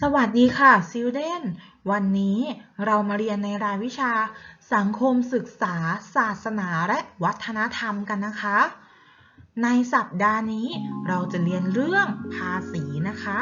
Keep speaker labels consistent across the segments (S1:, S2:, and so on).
S1: สวัสดีค่ะซิลเดนวันนี้เรามาเรียนในรายวิชา สังคมศึกษา ศาสนาและวัฒนธรรมกันนะคะ ในสัปดาห์นี้เราจะเรียนเรื่องภาษีนะคะ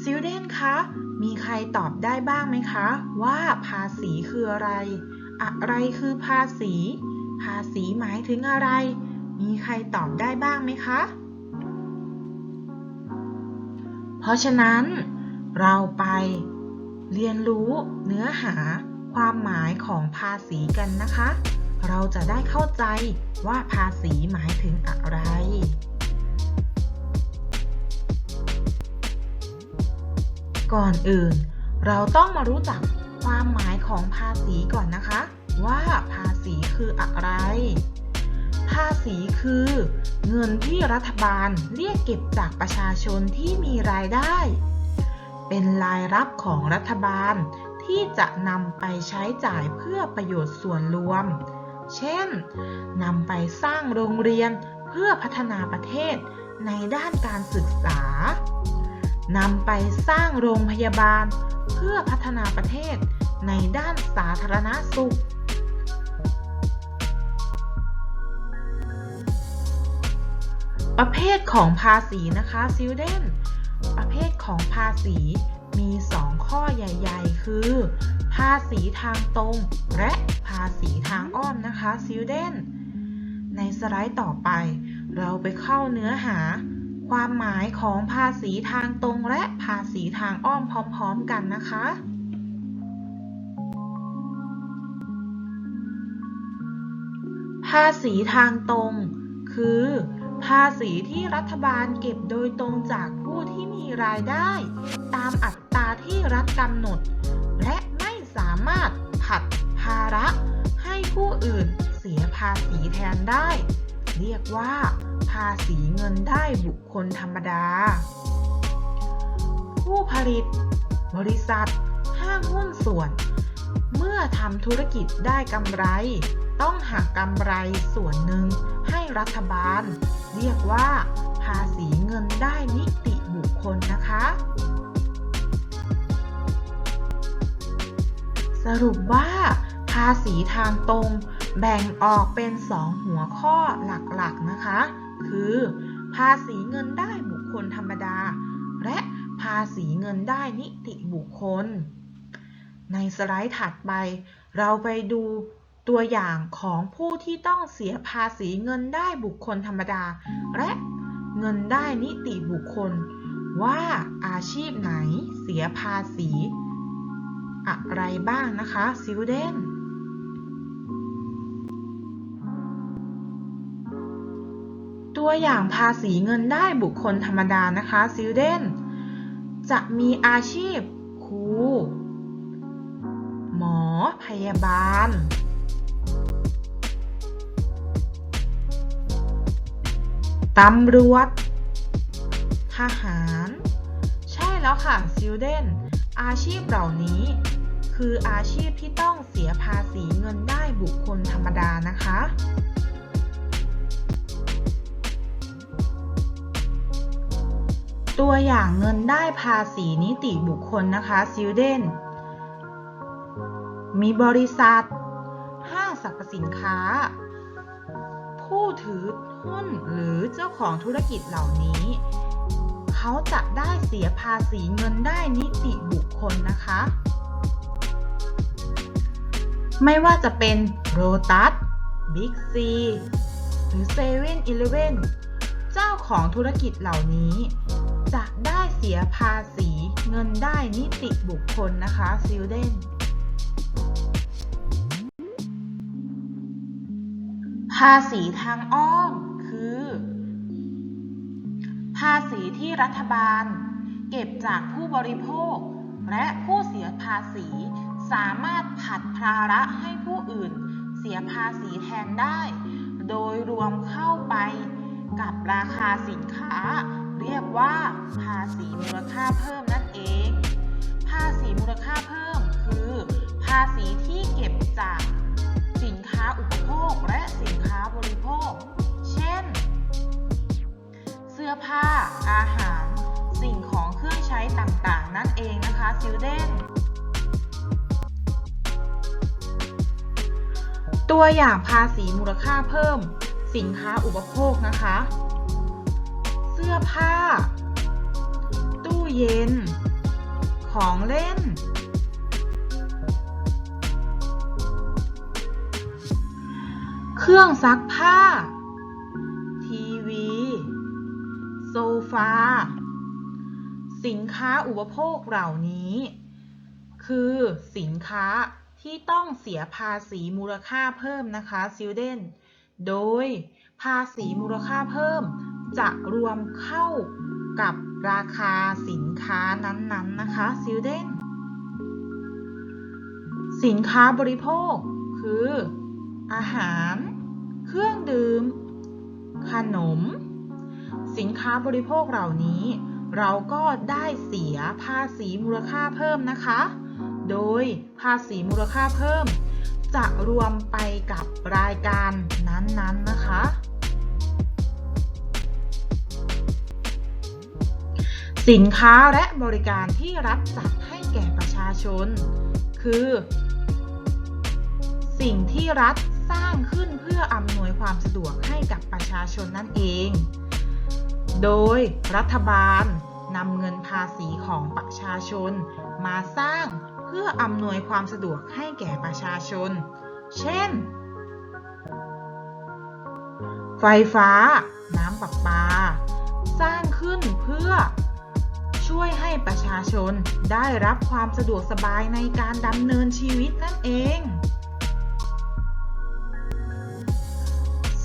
S1: ซิลเดนคะ มีใครตอบได้บ้างไหมคะ ว่าภาษีคืออะไร อะไรคือภาษี ภาษีหมายถึงอะไร มีใครตอบได้บ้างไหมคะ เพราะฉะนั้น เราไป เรียนรู้เนื้อหาความหมายของภาษีกันนะคะ เราจะได้เข้าใจว่าภาษีหมายถึงอะไร ก่อนอื่น เราต้องมารู้จักความหมายของภาษีก่อนนะคะ ว่าภาษีคืออะไร ภาษีคือ เงินที่รัฐบาลเรียกเก็บจากประชาชนที่มีรายได้ เป็นรายรับของรัฐบาล ที่จะนำไปใช้จ่ายเพื่อประโยชน์ส่วนรวม เช่นนำไปสร้างโรงเรียนเพื่อพัฒนาประเทศในด้านการศึกษานำไปสร้างโรงพยาบาล เพื่อพัฒนาประเทศในด้านสาธารณสุขประเภทของภาษีนะคะซิลเดน ประเภทของภาษีมี 2 ข้อใหญ่ๆ คือ ภาษีทางตรง และภาษีทางอ้อมนะคะซิลเดนในสไลด์ต่อไป เราไปเข้าเนื้อหา ความหมายของภาษีทางตรงและภาษีทางอ้อมพร้อมๆกันนะคะภาษีทางตรง คือ ภาษีที่รัฐบาลเก็บโดยตรงจากผู้ที่มีรายได้ ตามอัตราที่รัฐกำหนด และไม่สามารถผัดภาระให้ผู้อื่นเสียภาษีแทนได้ เรียกว่า ภาษีเงินได้บุคคลธรรมดา ผู้ผลิต บริษัท ห้างหุ้นส่วน เมื่อทำธุรกิจได้กำไร ต้องหักกำไรส่วนหนึ่งให้รัฐบาล เรียกว่า ภาษีเงินได้นิติบุคคลนะคะ สรุปว่า ภาษีทางตรงแบ่งออกเป็น 2 หัวข้อหลักๆนะคะ คือ ภาษีเงินได้บุคคลธรรมดา และภาษีเงินได้นิติบุคคล ในสไลด์ถัดไป เราไปดู ตัวอย่างของผู้ที่ต้องเสียภาษีเงินได้บุคคลธรรมดา และเงินได้นิติบุคคล ว่าอาชีพไหนเสียภาษี อะไรบ้างนะคะซิลเดนตัวอย่างภาษีเงินได้บุคคลธรรมดานะคะซิลเดนจะมีอาชีพครูหมอพยาบาล ตำรวจ ทหาร ใช่แล้วค่ะซิลเดนอาชีพเหล่านี้ คืออาชีพที่ต้องเสียภาษีเงินได้บุคคลธรรมดานะคะ ตัวอย่างเงินได้ภาษีนิติบุคคลนะคะซิลเดนมีบริษัท ห้างสรรพสินค้า ผู้ถือ นหรือเจ้าของธุรกิจเหล่านี้ เขาจะได้เสียภาษีเงินได้นิติบุคคลนะคะ ไม่ว่าจะเป็นโรตัสบิ๊กซีหรือเซเว่นอีเลเว่นเจ้าของธุรกิจเหล่านี้ จะได้เสียภาษีเงินได้นิติบุคคลนะคะซิลเดน ภาษีทางอ้อมคือ ภาษีที่รัฐบาล เก็บจากผู้บริโภค และผู้เสียภาษี สามารถผัดภาระให้ผู้อื่น เสียภาษีแทนได้ โดยรวมเข้าไปกับราคาสินค้า เรียกว่า ภาษีมูลค่าเพิ่มนั่นเอง ภาษีมูลค่าเพิ่มคือ ภาษีที่เก็บจาก สินค้าอุปโภคและสินค้าบริโภค เช่น เสื้อผ้า อาหาร สิ่งของเครื่องใช้ต่างๆ นั่นเองนะคะ student ตัวอย่างภาษีมูลค่าเพิ่ม สินค้าอุปโภคนะคะ เสื้อผ้า ตู้เย็น ของเล่น เครื่องซักผ้า ทีวี โซฟา สินค้าอุปโภคเหล่านี้ คือสินค้าที่ต้องเสียภาษีมูลค่าเพิ่มนะคะ student โดยภาษีมูลค่าเพิ่ม จะรวมเข้ากับราคาสินค้านั้นๆนะคะ student สินค้าบริโภค คือ อาหาร เครื่องดื่ม ขนม สินค้าบริโภคเหล่านี้ เราก็ได้เสียภาษีมูลค่าเพิ่มนะคะ โดยภาษีมูลค่าเพิ่ม จะรวมไปกับรายการนั้นๆนะคะ สินค้าและบริการที่รัฐจัดให้แก่ประชาชน คือ สิ่งที่รัฐ สร้างขึ้นเพื่ออำนวยความสะดวกให้กับประชาชนนั่นเอง โดยรัฐบาลนำเงินภาษีของประชาชน มาสร้างเพื่ออำนวยความสะดวกให้แก่ประชาชน เช่น ไฟฟ้า น้ำประปา สร้างขึ้นเพื่อช่วยให้ประชาชนได้รับความสะดวกสบายในการดำเนินชีวิตนั่นเอง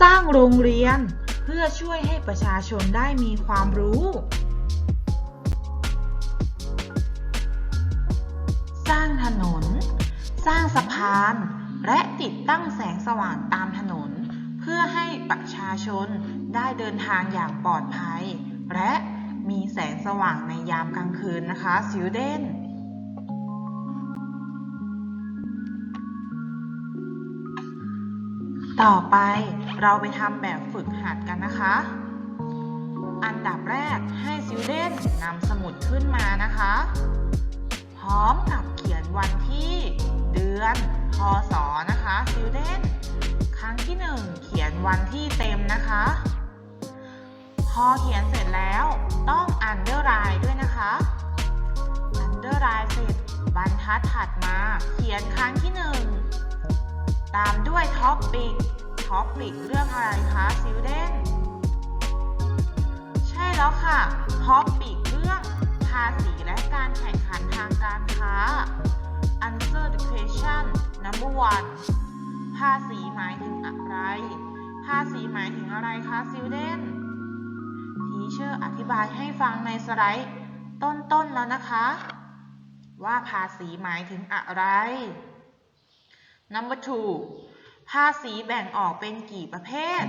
S1: สร้างโรงเรียนเพื่อช่วยให้ประชาชนได้มีความรู้ สร้างถนน สร้างสะพาน และติดตั้งแสงสว่างตามถนน เพื่อให้ประชาชนได้เดินทางอย่างปลอดภัย และมีแสงสว่างในยามกลางคืนนะคะ student ต่อไปเราไปทำแบบฝึกหัดกันนะคะ อันดับแรกให้ student นำสมุดขึ้นมานะคะ พร้อมกับเขียนวันที่เดือน พศ นะคะ student ครั้งที่ 1 เขียนวันที่เต็มนะคะ พอเขียนเสร็จแล้วต้อง underline ด้วยนะคะ underline เสร็จบรรทัดถัดมา เขียนครั้งที่ 1 ตามด้วย topic topic เรื่องอะไรคะ student ใช่แล้วค่ะ topic เรื่องภาษีและการแข่งขันทางการค้า answer the question number one ภาษีหมายถึงอะไร ภาษีหมายถึงอะไรคะ student ทีเชอร์อธิบายให้ฟังในสไลด์ต้นๆแล้วนะคะ ว่าภาษีหมายถึงอะไร number two ภาษีแบ่งออกเป็นกี่ประเภท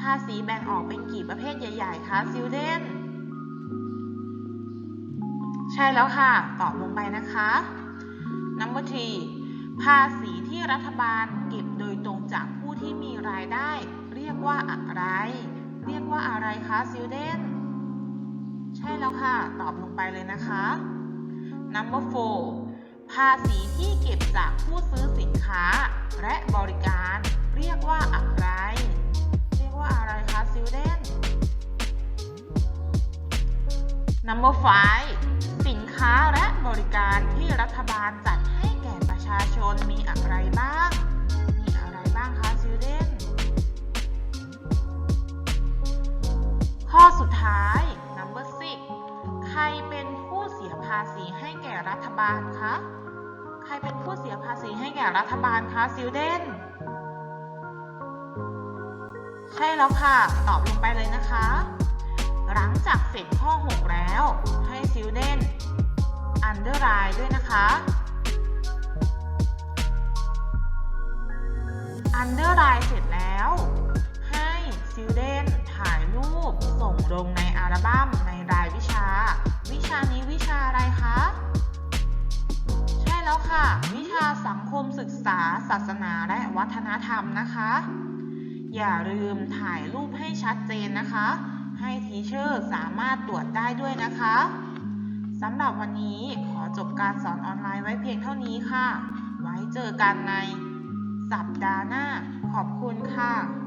S1: ภาษีแบ่งออกเป็นกี่ประเภทใหญ่ ๆ คะ student ใช่แล้วค่ะ ตอบลงไปนะคะ number three ภาษีที่รัฐบาลเก็บโดยตรงจากผู้ที่มีรายได้ เรียกว่าอะไร เรียกว่าอะไรคะ student ใช่แล้วค่ะ ตอบลงไปเลยนะคะ number four ภาษีที่เก็บจากผู้ซื้อสินค้าและบริการเรียกว่าอะไร เรียกว่าอะไรคะ student number five สินค้าและบริการที่รัฐบาลจัดให้แก่ประชาชนมีอะไรบ้าง มีอะไรบ้างคะ student ข้อสุดท้าย รเป็นผู้เสียภาษีให้แก่รัฐบาลคะ ใครเป็นผู้เสียภาษีให้แก่รัฐบาลคะ student ใช่แล้วค่ะ ตอบลงไปเลยนะคะ หลังจากเสร็จข้อ 6 แล้ว ให้ student underline ด้วยนะคะ underline เสร็จแล้ว ให้ student ถ่ายรูป ส่งลงในอัลบั้มในรายวิชา วิชานี้วิชาอะไรคะ ใช่แล้วค่ะ วิชาสังคมศึกษา ศาสนาและวัฒนธรรมนะคะ อย่าลืมถ่ายรูปให้ชัดเจนนะคะ ให้ทีเชอร์สามารถตรวจได้ด้วยนะคะสำหรับวันนี้ขอจบการสอนออนไลน์ไว้เพียงเท่านี้ค่ะ ไว้เจอกันในสัปดาห์หน้า ขอบคุณค่ะ